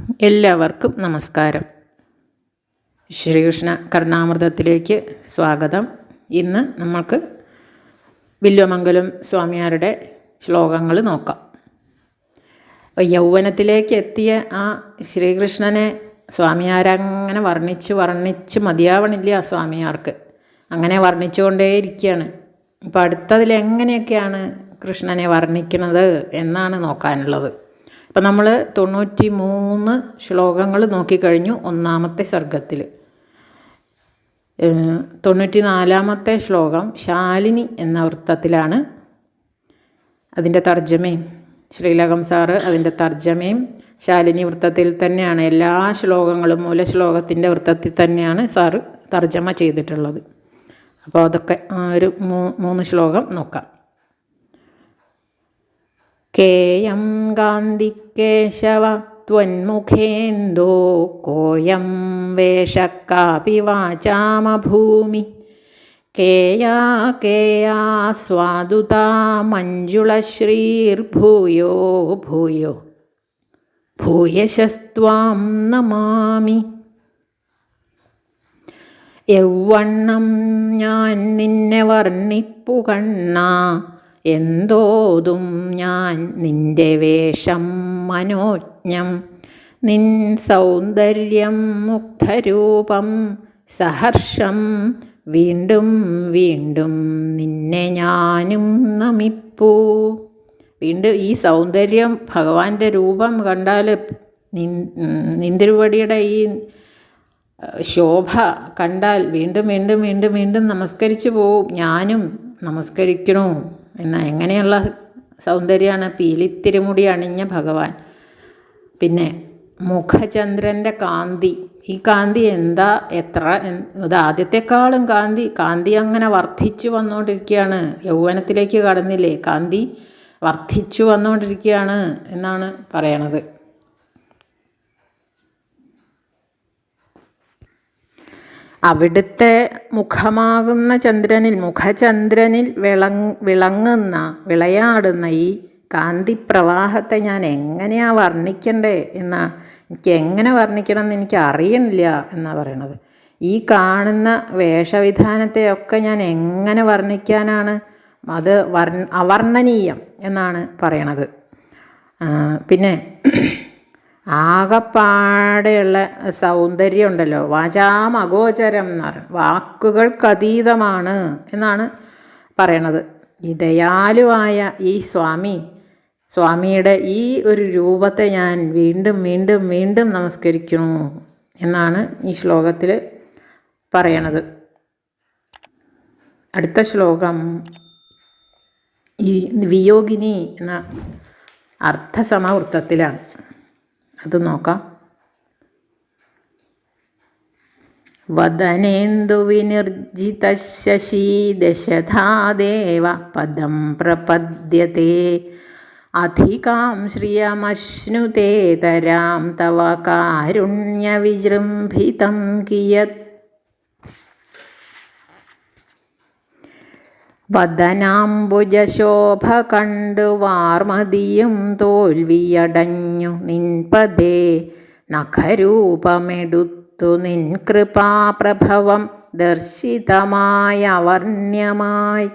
എല്ലാവർക്കും നമസ്കാരം. ശ്രീകൃഷ്ണ കർണാമൃതത്തിലേക്ക് സ്വാഗതം. ഇന്ന് നമ്മൾക്ക് വില്വമംഗലം സ്വാമിയാരുടെ ശ്ലോകങ്ങൾ നോക്കാം. യൗവനത്തിലേക്ക് എത്തിയ ആ ശ്രീകൃഷ്ണനെ സ്വാമിയാരങ്ങനെ വർണിച്ച് വർണിച്ച് മതിയാവണില്ല ആ സ്വാമിയാർക്ക്. അങ്ങനെ വർണിച്ചുകൊണ്ടേയിരിക്കുകയാണ്. അപ്പോൾ അടുത്തതിൽ എങ്ങനെയൊക്കെയാണ് കൃഷ്ണനെ വർണിക്കുന്നത് എന്നാണ് നോക്കാനുള്ളത്. അപ്പം നമ്മൾ തൊണ്ണൂറ്റി മൂന്ന് ശ്ലോകങ്ങൾ നോക്കിക്കഴിഞ്ഞു ഒന്നാമത്തെ സർഗത്തിൽ. തൊണ്ണൂറ്റി നാലാമത്തെ ശ്ലോകം ശാലിനി എന്ന വൃത്തത്തിലാണ് അതിന്റെ തർജമയും. ശ്രീലകം സാറ് അതിന്റെ തർജമയും ശാലിനി വൃത്തത്തിൽ തന്നെയാണ്. എല്ലാ ശ്ലോകങ്ങളും മൂലശ്ലോകത്തിന്റെ വൃത്തത്തിൽ തന്നെയാണ് സാറ് തർജമ ചെയ്തിട്ടുള്ളത്. അപ്പോൾ അതൊക്കെ ഒരു മൂന്ന് ശ്ലോകം നോക്കാം. കേയം കാന്തിക്കേശവ ത്വന്മുഖേന്ദോ കോയം വേഷക്കാപി വാചാമഭൂമി. കേയാ കേയാ സ്വാദുതാ മഞ്ജുളശ്രീർഭൂയോ ഭൂയോ. ഭൂയശസ്ത്വാം നമാമി. യൗവണ്ണം ഞാൻ നിന്നെ വർണിപ്പു കണ്ണാ എന്തോതും ഞാൻ നിന്റെ വേഷം മനോജ്ഞം നിൻ സൗന്ദര്യം മുക്തരൂപം സഹർഷം വീണ്ടും വീണ്ടും നിന്നെ ഞാനും നമിപ്പൂ. വീണ്ടും ഈ സൗന്ദര്യം ഭഗവാന്റെ രൂപം കണ്ടാൽ നിന്തിരുവടിയുടെ ഈ ശോഭ കണ്ടാൽ വീണ്ടും വീണ്ടും വീണ്ടും വീണ്ടും നമസ്കരിച്ചു പോവും. ഞാനും നമസ്കരിക്കണു. എന്ന എങ്ങനെയുള്ള സൗന്ദര്യമാണ് പീലിത്തിരുമുടി അണിഞ്ഞ ഭഗവാൻ. പിന്നെ മുഖചന്ദ്രന്റെ കാന്തി. ഈ കാന്തി എന്താ? എത്ര ഇത് ആദ്യത്തെക്കാളും കാന്തി. കാന്തി അങ്ങനെ വർദ്ധിച്ചു വന്നുകൊണ്ടിരിക്കുകയാണ്. യൗവനത്തിലേക്ക് കടന്നില്ലേ? കാന്തി വർദ്ധിച്ചു വന്നുകൊണ്ടിരിക്കുകയാണ് എന്നാണ് പറയണത്. അവിടുത്തെ മുഖമാകുന്ന ചന്ദ്രനിൽ മുഖചന്ദ്രനിൽ വിളങ് വിളങ്ങുന്ന വിളയാടുന്ന ഈ കാന്തിപ്രവാഹത്തെ ഞാൻ എങ്ങനെയാണ് വർണിക്കണ്ടേ എന്നാ എനിക്ക് എങ്ങനെ വർണിക്കണം എന്ന് എനിക്ക് അറിയണില്ല എന്നാണ് പറയണത്. ഈ കാണുന്ന വേഷവിധാനത്തെയൊക്കെ ഞാൻ എങ്ങനെ വർണിക്കാനാണ്? അത് വർണ അവർണനീയം എന്നാണ് പറയണത്. പിന്നെ ആകപ്പാടെയുള്ള സൗന്ദര്യം ഉണ്ടല്ലോ വാചാമഗോചരം എന്ന് പറയും വാക്കുകൾക്കതീതമാണ് എന്നാണ് പറയണത്. ഈ ദയാലുവായ ഈ സ്വാമി സ്വാമിയുടെ ഈ ഒരു രൂപത്തെ ഞാൻ വീണ്ടും വീണ്ടും വീണ്ടും നമസ്കരിക്കുന്നു എന്നാണ് ഈ ശ്ലോകത്തിൽ പറയണത്. അടുത്ത ശ്ലോകം. ഈ വിയോഗിനി എന്ന അർത്ഥസമവൃത്തത്തിലാണ്. അത് നോക്കാം വദനേന്ദു വിനിർജിത ശശീദശധാദേവ പദം പ്രപദ്യത്തെ അധികാം ശ്രിയമശ്നുതേതരാം തവ കാരുണ്യവിജൃംഭിതം കിയത് വദനാംബുജശോഭ കണ്ടു വാർമതിയും തോൽവിയടഞ്ഞു നിൻപതേ നഖരൂപമെടുത്തു നിൻ കൃപാപ്രഭവം ദർശിതമായ വർണ്യമായി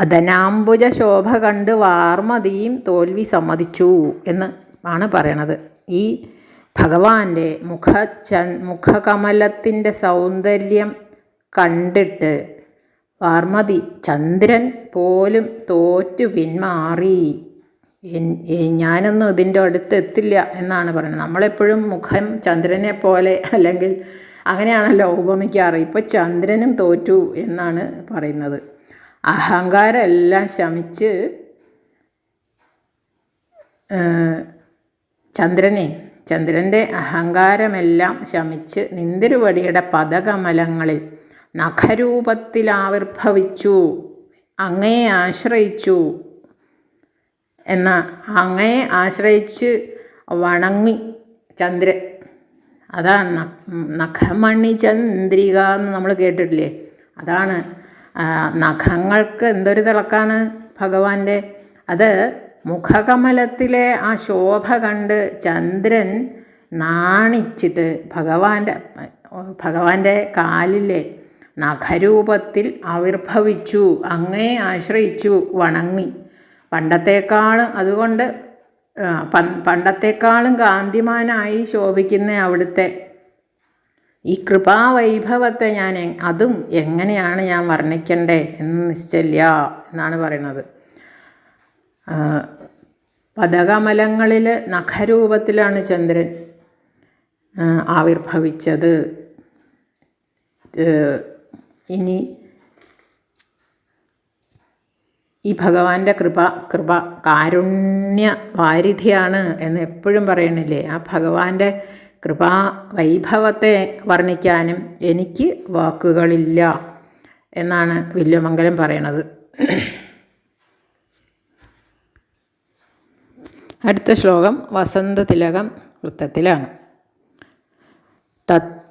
വദനാംബുജ ശോഭ കണ്ട് വാർമതിയും തോൽവി സമ്മതിച്ചു എന്ന് ആണ് പറയണത്. ഈ ഭഗവാന്റെ മുഖ ച മുഖകമലത്തിന്റെ സൗന്ദര്യം കണ്ടിട്ട് വാർമതി ചന്ദ്രൻ പോലും തോറ്റു പിന്മാറി ഞാനൊന്നും ഇതിന്റെ അടുത്ത് എത്തില്ല എന്നാണ് പറയുന്നത് നമ്മളെപ്പോഴും മുഖം ചന്ദ്രനെ പോലെ അല്ലെങ്കിൽ അങ്ങനെയാണല്ലോ ഉപമിക്കാറ്. ഇപ്പോൾ ചന്ദ്രനും തോറ്റു എന്നാണ് പറയുന്നത്. അഹങ്കാരം എല്ലാം ശമിച്ച് ചന്ദ്രനെ ചന്ദ്രന്റെ അഹങ്കാരമെല്ലാം ശമിച്ച് നിന്തിരുവടിയുടെ പദകമലങ്ങളിൽ നഖരൂപത്തിൽ ആവിർഭവിച്ചു അങ്ങയെ ആശ്രയിച്ചു. എന്ന അങ്ങയെ ആശ്രയിച്ച് വണങ്ങി ചന്ദ്രൻ. അതാണ് നഖമണി ചന്ദ്രിക എന്ന് നമ്മൾ കേട്ടിട്ടില്ലേ? അതാണ് നഖങ്ങൾക്ക് എന്തൊരു തിളക്കാണ് ഭഗവാന്റെ? അത് മുഖകമലത്തിലെ ആ ശോഭ കണ്ട് ചന്ദ്രൻ നാണിച്ചിട്ട് ഭഗവാന്റെ ഭഗവാന്റെ കാലിലെ നഖരൂപത്തിൽ ആവിർഭവിച്ചു അങ്ങേ ആശ്രയിച്ചു വണങ്ങി. പണ്ടത്തേക്കാളും അതുകൊണ്ട് പണ്ടത്തെക്കാളും കാന്തിമാനായി ശോഭിക്കുന്ന അവിടുത്തെ ഈ കൃപാവൈഭവത്തെ ഞാൻ അതും എങ്ങനെയാണ് ഞാൻ വർണിക്കണ്ടേ എന്ന് നിശ്ചല്യ എന്നാണ് പറയുന്നത്. പതകമലങ്ങളിൽ നഖരൂപത്തിലാണ് ചന്ദ്രൻ ആവിർഭവിച്ചത്. ഇനി ഈ ഭഗവാന്റെ കൃപ കൃപ കാരുണ്യ വാരിധിയാണ് എന്ന് എപ്പോഴും പറയണില്ലേ? ആ ഭഗവാന്റെ കൃപാ വൈഭവത്തെ വർണിക്കാനും എനിക്ക് വാക്കുകളില്ല എന്നാണ് വില്യമംഗലം പറയണത്. അടുത്ത ശ്ലോകം വസന്തതിലകം വൃത്തത്തിലാണ്. തത്വന്മുഖം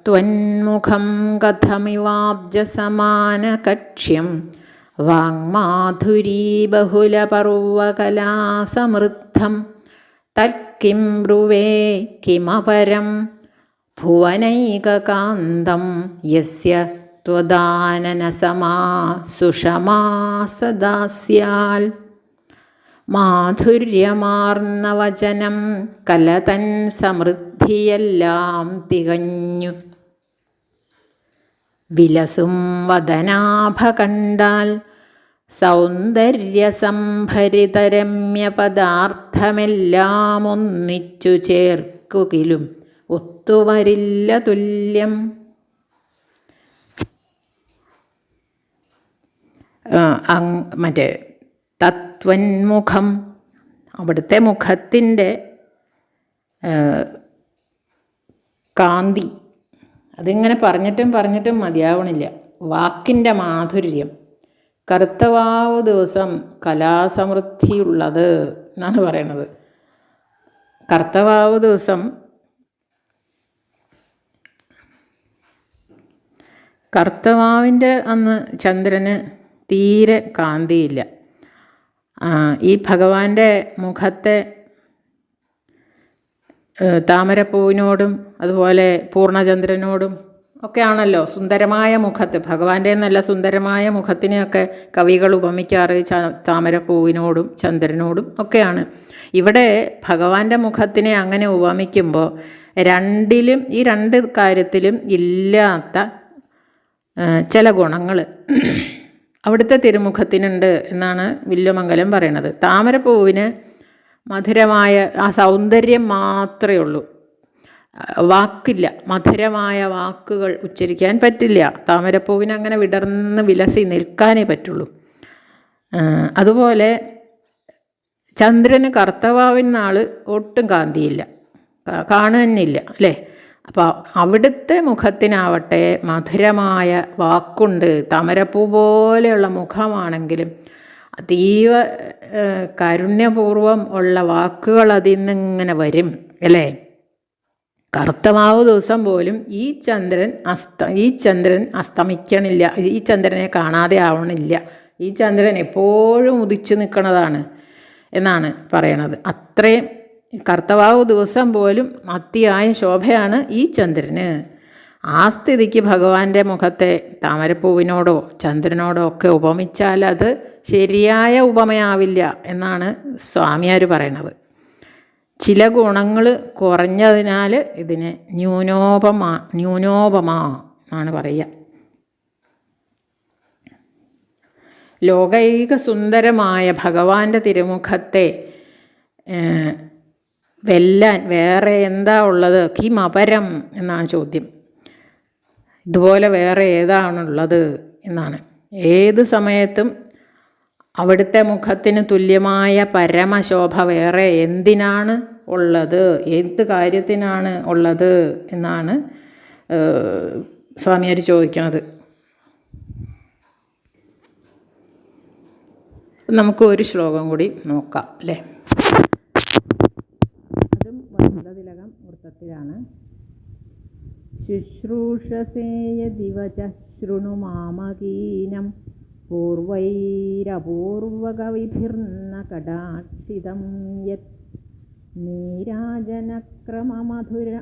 കഥമിവാബ്ജസമാനകക്ഷ്യം വാങ്മാധുരീ ബഹുലപർവകലാസമൃദ്ധം തൽക്കിം ബ്രുവേ കിമപരം ഭുവനൈകകാന്തം യസ്യ ത്വദാനനസമാ സുഷമാ സദാ സ്യാൽ മാധുര്യമാർന്ന വചനം കലതൻ സമൃദ്ധിയെല്ലാം തികഞ്ഞു വിലസും വദനാഭ കണ്ടാൽ ഒന്നിച്ചു ചേർക്കുകിലും ഒത്തുവരില്ല തുല്യം. മറ്റേ തത്വന്മുഖം അവിടുത്തെ മുഖത്തിന്റെ കാന്തി. അതിങ്ങനെ പറഞ്ഞിട്ടും പറഞ്ഞിട്ടും മതിയാവണില്ല. വാക്കിന്റെ മാധുര്യം. കറുത്തവാവ് ദിവസം കലാസമൃദ്ധിയുള്ളത് എന്നാണ് പറയണത്. കർത്തവാവ് ദിവസം കർത്തവാവിന്റെ അന്ന് ചന്ദ്രന് തീരെ കാന്തിയില്ല. ഈ ഭഗവാന്റെ മുഖത്തെ താമരപ്പൂവിനോടും അതുപോലെ പൂർണചന്ദ്രനോടും ഒക്കെയാണല്ലോ സുന്ദരമായ മുഖത്ത്. ഭഗവാന്റെ നല്ല സുന്ദരമായ മുഖത്തിനെയൊക്കെ കവികൾ ഉപമിക്കാറ് ച- താമരപ്പൂവിനോടും ചന്ദ്രനോടും ഒക്കെയാണ്. ഇവിടെ ഭഗവാന്റെ മുഖത്തിനെ അങ്ങനെ ഉപമിക്കുമ്പോൾ രണ്ടിലും ഈ രണ്ട് കാര്യത്തിലും ഇല്ലാത്ത ചില ഗുണങ്ങൾ അവിടുത്തെ തിരുമുഖത്തിനുണ്ട് എന്നാണ് വില്ലുമംഗലം പറയണത്. താമരപ്പൂവിന് മധുരമായ ആ സൗന്ദര്യം മാത്രമേ ഉള്ളൂ. വാക്കില്ല. മധുരമായ വാക്കുകൾ ഉച്ചരിക്കാൻ പറ്റില്ല. താമരപ്പൂവിന് അങ്ങനെ വിടർന്ന് വിലസി നിൽക്കാനേ പറ്റുള്ളൂ. അതുപോലെ ചന്ദ്രന് കർത്തവാവിൻ നാൾ ഒട്ടും കാന്തിയില്ല. കാണുന്നില്ല അല്ലേ? അപ്പോൾ അവിടുത്തെ മുഖത്തിനാവട്ടെ മധുരമായ വാക്കുണ്ട്. താമരപ്പൂ പോലെയുള്ള മുഖമാണെങ്കിലും അതീവ കാരുണ്യപൂർവം കാരുണ്യപൂർവം ഉള്ള വാക്കുകൾ അതിൽ നിന്നിങ്ങനെ വരും അല്ലേ? കറുത്തമാവ് ദിവസം പോലും ഈ ചന്ദ്രൻ അസ്ത ഈ ചന്ദ്രൻ അസ്തമിക്കണില്ല ഈ ചന്ദ്രനെ കാണാതെ ആവണില്ല. ഈ ചന്ദ്രൻ എപ്പോഴും ഉദിച്ചു നിൽക്കുന്നതാണ് എന്നാണ് പറയണത്. അത്രയും കർത്തവാവ് ദിവസം പോലും അതിയായ ശോഭയാണ് ഈ ചന്ദ്രന്. ആ സ്ഥിതിക്ക് ഭഗവാന്റെ മുഖത്തെ താമരപ്പൂവിനോടോ ചന്ദ്രനോടോ ഒക്കെ ഉപമിച്ചാൽ അത് ശരിയായ ഉപമയാവില്ല എന്നാണ് സ്വാമിയാർ പറയണത്. ചില ഗുണങ്ങൾ കുറഞ്ഞതിനാൽ ഇതിനെ ന്യൂനോപമ ന്യൂനോപമ എന്നാണ് പറയുക. ലോകൈക സുന്ദരമായ ഭഗവാന്റെ തിരുമുഖത്തെ വെല്ലാൻ വേറെ എന്താ ഉള്ളത്? കിമപരം എന്നാണ് ചോദ്യം. ഇതുപോലെ വേറെ ഏതാണുള്ളത് എന്നാണ്. ഏത് സമയത്തും അവിടുത്തെ മുഖത്തിന് തുല്യമായ പരമശോഭ വേറെ എന്തിനാണ് ഉള്ളത്? എന്ത് കാര്യത്തിനാണ് ഉള്ളത് എന്നാണ് സ്വാമിയാർ ചോദിക്കുന്നത്. നമുക്ക് ഒരു ശ്ലോകം കൂടി നോക്കാം അല്ലേ? അതും വസന്തതിലകം വൃത്തത്തിലാണ്. ശുശ്രൂഷസേയ ദിവച ശൃണു മാമകീനം. പൂർവൈരപൂർവകവിഭിർന്ന കടാക്ഷിതം യത്. നീരാജനക്രമമധുര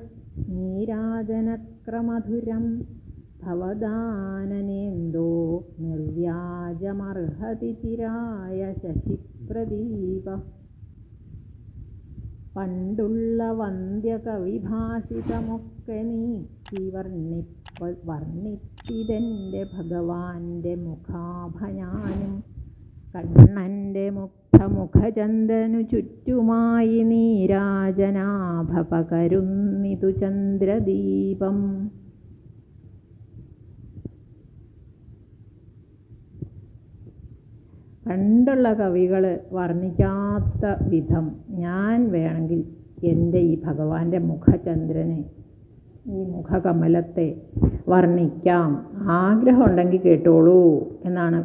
നീരാജനക്രമധുരം ഭവദാനനേന്ദോ നിർവ്യാജമർഹതി ചിരായ ശശിപ്രദീപ. പണ്ടുള്ള വന്ധ്യകവിഭാഷിതമൊക്കെ നീക്കി വർണിപ്പ വർണിപ്പിതെന്റെ ഭഗവാന്റെ മുഖാഭയാനും കണ്ണന്റെ മുക്തമുഖചന്ദ്രനു ചുറ്റുമായി നീരാജനാഭ പകരുന്നിതു ചന്ദ്രദീപം. പണ്ടുള്ള കവികൾ വർണിക്കാത്ത വിധം ഞാൻ വേണമെങ്കിൽ എന്റെ ഈ ഭഗവാന്റെ മുഖചന്ദ്രനെ ഈ മുഖകമലത്തെ വർണിക്കാം. ആഗ്രഹം ഉണ്ടെങ്കിൽ കേട്ടോളൂ എന്നാണ്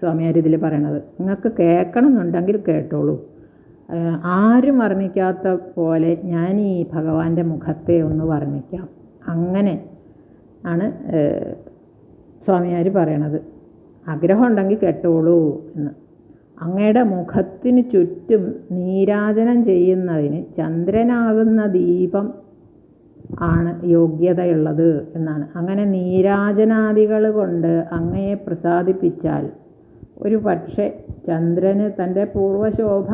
സ്വാമിയാർ ഇതിൽ പറയണത്. നിങ്ങൾക്ക് കേൾക്കണം എന്നുണ്ടെങ്കിൽ കേട്ടോളൂ ആരും വർണിക്കാത്ത പോലെ ഞാൻ ഈ ഭഗവാന്റെ മുഖത്തെ ഒന്ന് വർണിക്കാം. അങ്ങനെ ആണ് സ്വാമിയാർ പറയണത്. ആഗ്രഹം ഉണ്ടെങ്കിൽ കേട്ടോളൂ എന്ന്. അങ്ങയുടെ മുഖത്തിന് ചുറ്റും നീരാജനം ചെയ്യുന്നതിന് ചന്ദ്രനാകുന്ന ദീപം ആണ് യോഗ്യതയുള്ളത് എന്നാണ്. അങ്ങനെ നീരാജനാദികൾ കൊണ്ട് അങ്ങയെ പ്രസാദിപ്പിച്ചാൽ ഒരു പക്ഷേ ചന്ദ്രന് തന്റെ പൂർവശോഭ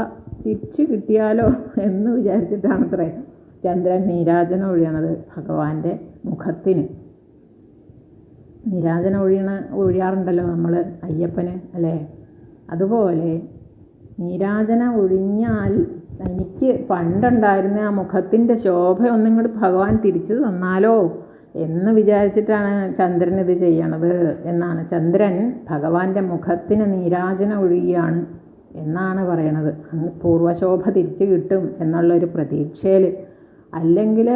തിരിച്ചു കിട്ടിയാലോ എന്ന് വിചാരിച്ചിട്ടാണത്രേ ചന്ദ്രൻ നീരാജനം ഒഴിയണത് ഭഗവാന്റെ മുഖത്തിന്. നീരാജനം ഒഴിയണ ഒഴിയാറുണ്ടല്ലോ നമ്മൾ അയ്യപ്പന് അല്ലേ? അതുപോലെ നീരാജനം ഒഴിഞ്ഞാൽ എനിക്ക് പണ്ടുണ്ടായിരുന്ന ആ മുഖത്തിന്റെ ശോഭ ഒന്നും കൂടി ഭഗവാൻ തിരിച്ചു തന്നാലോ എന്ന് വിചാരിച്ചിട്ടാണ് ചന്ദ്രൻ ഇത് ചെയ്യണത് എന്നാണ്. ചന്ദ്രൻ ഭഗവാന്റെ മുഖത്തിന് നീരാജനം ഒഴിയുകയാണ് എന്നാണ് പറയണത്. പൂർവശോഭ തിരിച്ചു കിട്ടും എന്നുള്ളൊരു പ്രതീക്ഷയിൽ. അല്ലെങ്കിൽ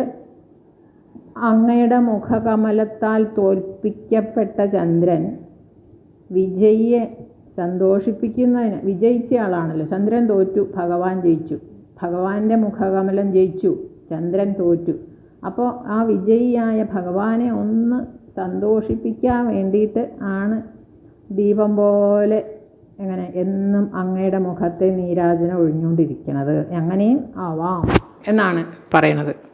അങ്ങയുടെ മുഖകമലത്താൽ തോൽപ്പിക്കപ്പെട്ട ചന്ദ്രൻ വിജയിയെ സന്തോഷിപ്പിക്കുന്നതിന് വിജയിച്ച ആളാണല്ലോ. ചന്ദ്രൻ തോറ്റു ഭഗവാൻ ജയിച്ചു. ഭഗവാന്റെ മുഖകമലം ജയിച്ചു ചന്ദ്രൻ തോറ്റു. അപ്പോൾ ആ വിജയിയായ ഭഗവാനെ ഒന്ന് സന്തോഷിപ്പിക്കാൻ വേണ്ടിയിട്ട് ആണ് ദീപം പോലെ എങ്ങനെ എന്നും അങ്ങയുടെ മുഖത്തെ നീരാജനം ഒഴിഞ്ഞുകൊണ്ടിരിക്കണത്. അങ്ങനെയും ആവാം എന്നാണ് പറയണത്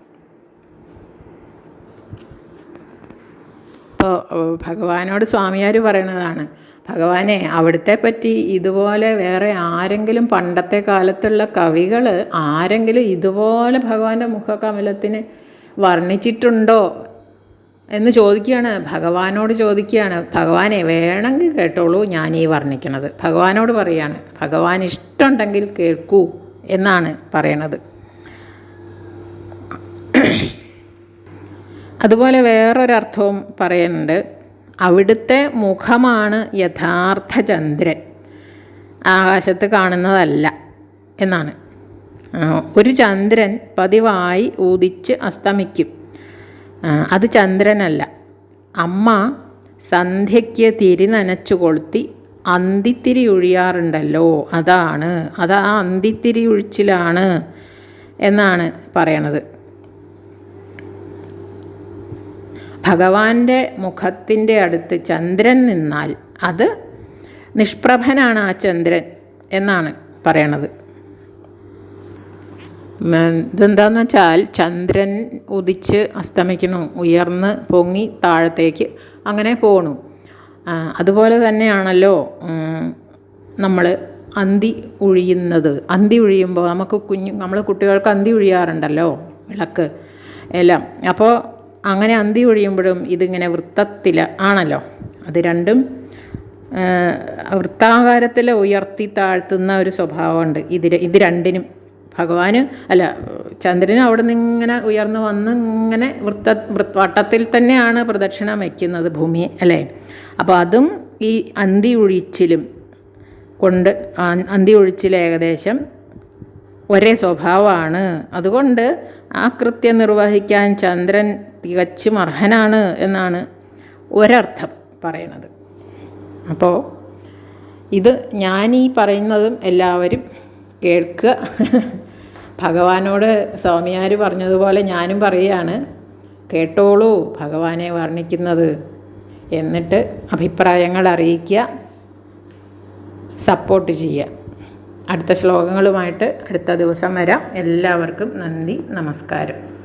ഇപ്പോൾ ഭഗവാനോട് സ്വാമിയാർ പറയണതാണ്. ഭഗവാനെ അവിടുത്തെ പറ്റി ഇതുപോലെ വേറെ ആരെങ്കിലും പണ്ടത്തെ കാലത്തുള്ള കവികൾ ആരെങ്കിലും ഇതുപോലെ ഭഗവാന്റെ മുഖകമലത്തിന് വർണിച്ചിട്ടുണ്ടോ എന്ന് ചോദിക്കുകയാണ്. ഭഗവാനോട് ചോദിക്കുകയാണ്. ഭഗവാനെ വേണമെങ്കിൽ കേട്ടോളൂ ഞാൻ ഈ വർണിക്കണത്. ഭഗവാനോട് പറയാണ് ഭഗവാൻ ഇഷ്ടമുണ്ടെങ്കിൽ കേൾക്കൂ എന്നാണ് പറയണത്. അതുപോലെ വേറൊരർത്ഥവും പറയുന്നുണ്ട് അവിടുത്തെ മുഖമാണ് യഥാർത്ഥ ചന്ദ്രൻ ആകാശത്ത് കാണുന്നതല്ല എന്നാണ്. ഒരു ചന്ദ്രൻ പതിവായി ഉദിച്ച് അസ്തമിക്കും. അത് ചന്ദ്രനല്ല. അമ്മ സന്ധ്യയ്ക്ക് തിരി നനച്ചു കൊളുത്തി അന്തിത്തിരി ഒഴിയാറുണ്ടല്ലോ അതാണ്. അത് ആ അന്തിത്തിരി ഒഴിച്ചിലാണ് എന്നാണ് പറയണത്. ഭഗവാന്റെ മുഖത്തിന്റെ അടുത്ത് ചന്ദ്രൻ നിന്നാൽ അത് നിഷ്പ്രഭനാണ് ആ ചന്ദ്രൻ എന്നാണ് പറയണത്. ഇതെന്താന്ന് വെച്ചാൽ ചന്ദ്രൻ ഉദിച്ച് അസ്തമിക്കണു ഉയർന്ന് പൊങ്ങി താഴത്തേക്ക് അങ്ങനെ പോകണു അതുപോലെ തന്നെയാണല്ലോ നമ്മൾ അന്തി ഒഴിയുന്നത് അന്തി ഒഴിയുമ്പോൾ നമുക്ക് കുഞ്ഞു നമ്മൾ കുട്ടികൾക്ക് അന്തി ഒഴിയാറുണ്ടല്ലോ വിളക്ക് എല്ലാം. അപ്പോൾ അങ്ങനെ അന്തി ഒഴിയുമ്പോഴും ഇതിങ്ങനെ വൃത്തത്തിൽ ആണല്ലോ. അത് രണ്ടും വൃത്താകാരത്തിൽ ഉയർത്തി താഴ്ത്തുന്ന ഒരു സ്വഭാവമുണ്ട്. ഇത് ര- ഇത് രണ്ടിനും. ഭഗവാന് അല്ല ചന്ദ്രന് അവിടെ നിന്ന് ഇങ്ങനെ ഉയർന്നു വന്ന് ഇങ്ങനെ വൃത്ത വൃത്ത വട്ടത്തിൽ തന്നെയാണ് പ്രദക്ഷിണം വയ്ക്കുന്നത് ഭൂമി അല്ലേ? അപ്പോൾ അതും ഈ അന്തി ഒഴിച്ചിലും കൊണ്ട് അന്തി ഒഴിച്ചിൽ ഏകദേശം ഒരേ സ്വഭാവമാണ്. അതുകൊണ്ട് ആ കൃത്യം നിർവഹിക്കാൻ ചന്ദ്രൻ തികച്ചും അർഹനാണ് എന്നാണ് ഒരർത്ഥം പറയണത് അപ്പോൾ ഇത് ഞാനീ പറയുന്നതും എല്ലാവരും കേൾക്കുക. ഭഗവാനോട് സ്വാമിയാർ പറഞ്ഞതുപോലെ ഞാനും പറയുകയാണ്. കേട്ടോളൂ ഭഗവാനെ വർണിക്കുന്നത് എന്നിട്ട് അഭിപ്രായങ്ങൾ അറിയിക്കുക സപ്പോർട്ട് ചെയ്യുക. അടുത്ത ശ്ലോകങ്ങളുമായിട്ട് അടുത്ത ദിവസം വരാം. എല്ലാവർക്കും നന്ദി നമസ്കാരം.